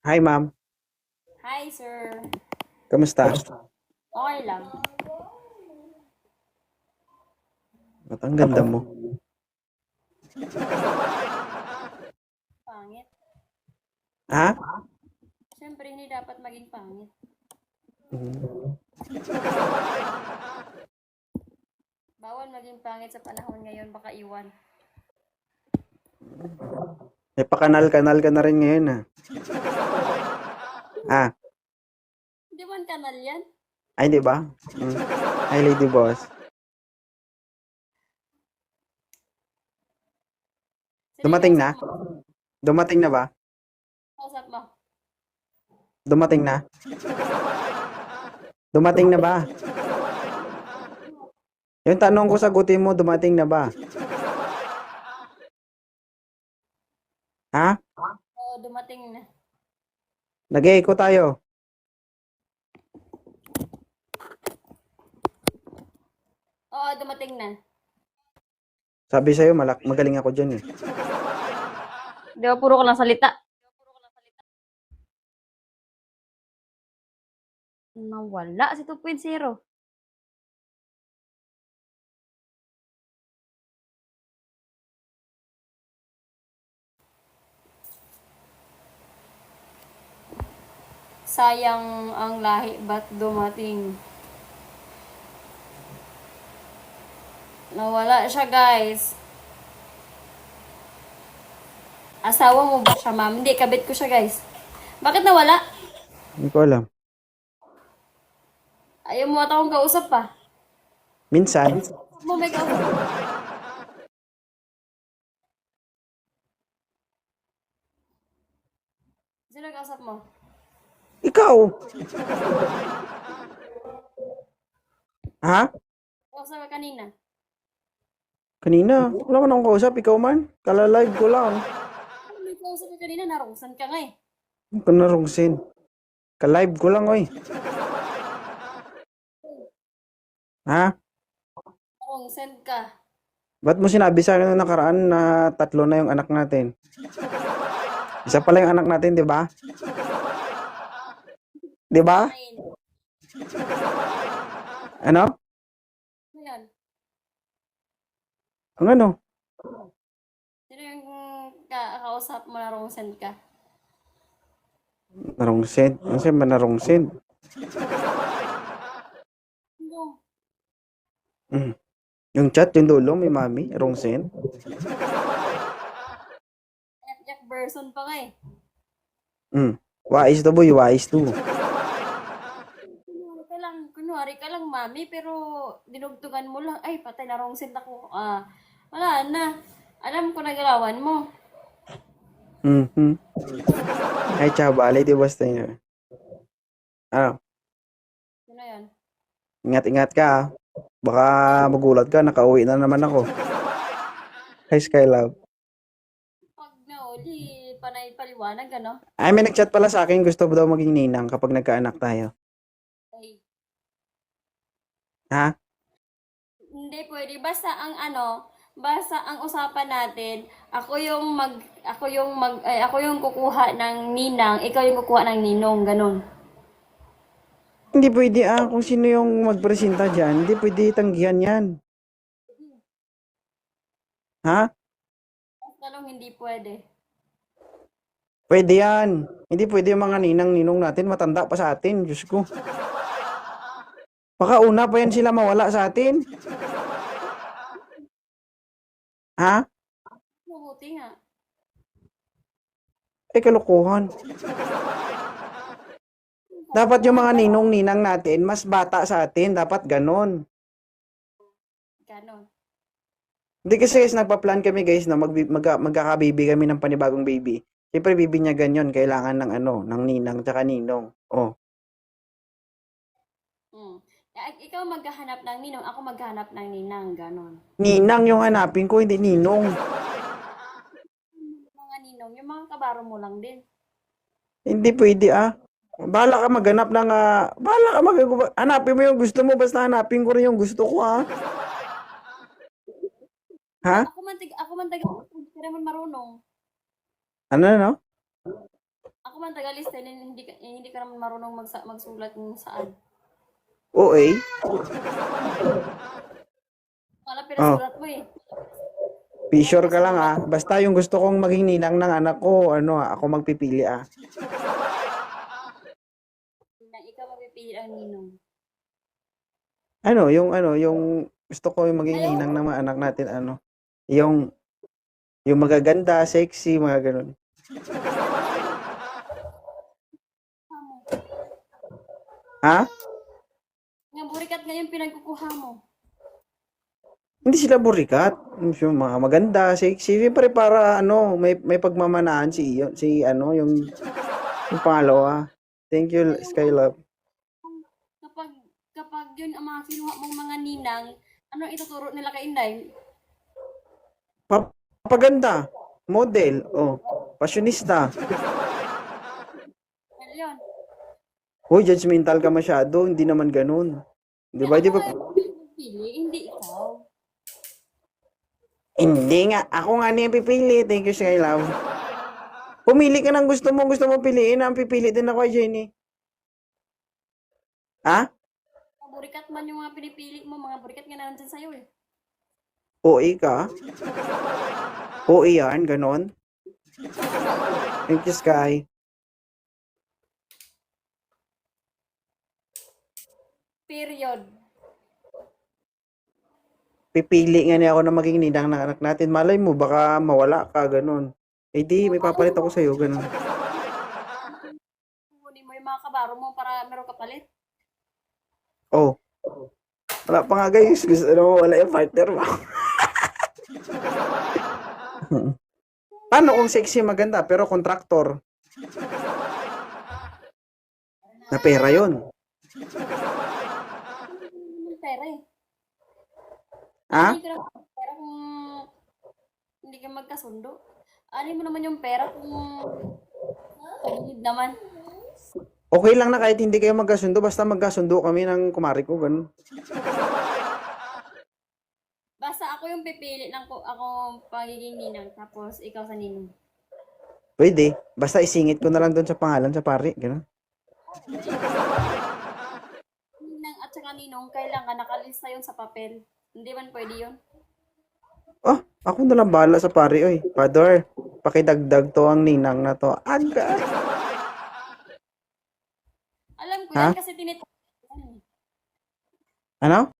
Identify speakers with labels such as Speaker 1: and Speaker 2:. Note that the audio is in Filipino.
Speaker 1: Hi, ma'am.
Speaker 2: Hi, sir.
Speaker 1: Kamusta?
Speaker 2: Okay lang.
Speaker 1: Ba't ang ganda mo?
Speaker 2: Pangit.
Speaker 1: Ha?
Speaker 2: Siyempre, hindi dapat maging pangit. Bawal maging pangit sa panahon ngayon, baka iwan.
Speaker 1: May pakanal-kanal ka na rin ngayon, ha? Ah,
Speaker 2: Hindi man kanal yan.
Speaker 1: ay, di ba? Mm. Hi, lady boss.
Speaker 2: Sino
Speaker 1: Dumating na?
Speaker 2: kausap mo?
Speaker 1: Dumating na ba?
Speaker 2: Kausap mo.
Speaker 1: Dumating na? Dumating na ba? Yung tanong ko sagutin mo, dumating na ba? Ha?
Speaker 2: Oo, dumating na.
Speaker 1: Nag-echo tayo.
Speaker 2: Oo, dumating na.
Speaker 1: Sabi sa'yo, malak magaling ako dyan eh.
Speaker 2: Di ba, puro ko lang salita. Nawala si 2.0. Sayang ang lahi ba't dumating. Nawala siya guys. Asawa mo ba siya ma'am? Hindi, kabit ko siya guys. Bakit nawala?
Speaker 1: Hindi ko alam.
Speaker 2: Ayaw mo ata akong kausap pa.
Speaker 1: Minsan,
Speaker 2: Mo may kausap. Sino kausap mo?
Speaker 1: Ikaw. Ha?
Speaker 2: Kausap ka kanina.
Speaker 1: Kanina, wala man akong kausap. Ikaw man. Kala-live ko lang.
Speaker 2: May kausap ka kanina? Narungsan ka nga eh.
Speaker 1: Ang kanarungsin. Ka-live ko lang, oy. Ha?
Speaker 2: Narungsan ka.
Speaker 1: Ba't mo sinabi sa akin nakaraan na tatlo na yung anak natin? Isa pala yung anak natin, di ba? Di ba? Ano?
Speaker 2: Yan?
Speaker 1: Ang ano?
Speaker 2: Sino yung ka kausap mo narungsan ka?
Speaker 1: Narungsin. Ano siya ba narungsin?
Speaker 2: Ano?
Speaker 1: Mm. Yung chat, yung dulo, may mami, rungsin.
Speaker 2: Yak-yak version pa nga eh.
Speaker 1: Mm. Wais to boy, wais to.
Speaker 2: Kunwari ka lang, kunwari ka lang mami, pero dinugtugan mo lang, ay patay narungsin ako. Ah, wala na. Alam ko na galawan mo.
Speaker 1: Mm-hmm. Ay, chabali, di basta yun. Ano?
Speaker 2: Sino yan?
Speaker 1: Ingat-ingat ka, ah. Baka magulat ka, nakauwi na naman ako. Hi, Skylove.
Speaker 2: Pag nauli, panay paliwanag, ano?
Speaker 1: Ay, may nagchat pala sa akin, gusto daw maging ninang kapag nagkaanak tayo. Ha?
Speaker 2: hindi pwede. Basta ang ano, basta ang usapan natin, ako yung mag, ako yung mag, ay, ako yung kukuha ng ninang, ikaw yung kukuha ng ninong, ganun.
Speaker 1: Hindi pwede ah, kung sino yung magpresenta dyan, hindi pwede tanggihan yan. Ha?
Speaker 2: Tanong hindi pwede.
Speaker 1: Pwede yan. Hindi pwede yung mga ninang-ninong natin, matanda pa sa atin, Diyos ko. Baka una pa yan sila mawala sa atin. Ha?
Speaker 2: Mabuti nga.
Speaker 1: Eh, kalokohan. Dapat yung mga ninong-ninang natin, mas bata sa atin. Dapat ganon.
Speaker 2: Ganon.
Speaker 1: Hindi kasi guys, nagpa-plan kami guys na mag, mag, magkakababy kami ng panibagong baby. Siyempre, baby niya ganyan. Kailangan ng ano, ng ninang tsaka ninong. Oh.
Speaker 2: Ikaw maghahanap ng ninong, ako maghahanap ng ninang, ganon.
Speaker 1: Ninang yung hanapin ko, hindi ninong.
Speaker 2: Mga ninong, yung mga kabaro mo lang din.
Speaker 1: Hindi pwede ah. Bahala ka maghanap ng, ah, bahala ka mag, hanapin mo yung gusto mo, basta hanapin ko rin yung gusto ko ah. Ha?
Speaker 2: Ako man, tig- ako man taga, hindi ka naman marunong.
Speaker 1: Ano no?
Speaker 2: Ako man tagalista, hindi ka, hindi ka naman marunong magsa, magsulat kung saan.
Speaker 1: Oo eh.
Speaker 2: Wala pinasulat mo eh.
Speaker 1: Sure ka lang ah. Basta yung gusto kong maging ninang ng anak ko, ano ah, ako magpipili ah.
Speaker 2: Na ikaw mapipili ang ninong.
Speaker 1: Ano, yung ano, yung gusto ko yung maging ninang ng mga anak natin, ano. Yung, yung magaganda, sexy, mga ganun. Ha?
Speaker 2: Burikat ngayon pinagkukuha mo.
Speaker 1: Hindi sila burikat. Yung mga maganda, sexy. Siyempre para ano, may may pagmamanaan si iyon, si ano, yung yung pangalawa. Thank you, Skylove.
Speaker 2: Kapag kapag yun ang mga kinuha mong mga ninang, ano ituturo nila kay Inday?
Speaker 1: Papaganda, model, oh, fashionista.
Speaker 2: Ano yun?
Speaker 1: Uy, judgmental ka masyado, hindi naman ganun. Di ba? Di ba?
Speaker 2: Pili, hindi ikaw.
Speaker 1: Hindi nga. Ako nga niya pipili. Thank you, Skylove. Pumili ka ng gusto mo. Gusto mo piliin. Ang pipili din ako, Jenny. Ha?
Speaker 2: Mga burikat man yung mga pinipili mo, mga burikat nga nandun sa'yo eh.
Speaker 1: OA ka? OA yan, ganon. Thank you, Sky.
Speaker 2: Period.
Speaker 1: Pipili nga niya ako na maging ninang ng anak natin. Malay mo, baka mawala ka, ganon. Eh di, may papalit ako sa'yo, ganon.
Speaker 2: Kunin mo yung mga kabaro mo para meron ka palit.
Speaker 1: Oh. Wala pa nga guys. Gusto na wala yung partner mo. Paano kung sexy maganda pero kontraktor? Na pera yun.
Speaker 2: Yung pera eh.
Speaker 1: Ha?
Speaker 2: Hindi ka naman pera kung hindi ka magkasundo. Ano mo naman yung pera kung tagilid naman.
Speaker 1: Okay lang na kahit hindi kayo magkasundo, basta magkasundo kami ng kumari ko, ganun.
Speaker 2: Basta ako yung pipili ng ko, ako pagiging ninang, tapos ikaw sa ninong.
Speaker 1: Pwede. Basta isingit ko na lang doon sa pangalan sa pari, ganun.
Speaker 2: Ninang at saka ninong, kailangan nakalista yun sa papel. Hindi man pwede yun.
Speaker 1: Oh, ako na lang bahala sa pari, oy. Father, pakidagdag to ang ninang na to. Aga.
Speaker 2: Alam ko
Speaker 1: Ha?
Speaker 2: yan kasi tinit...
Speaker 1: Ano?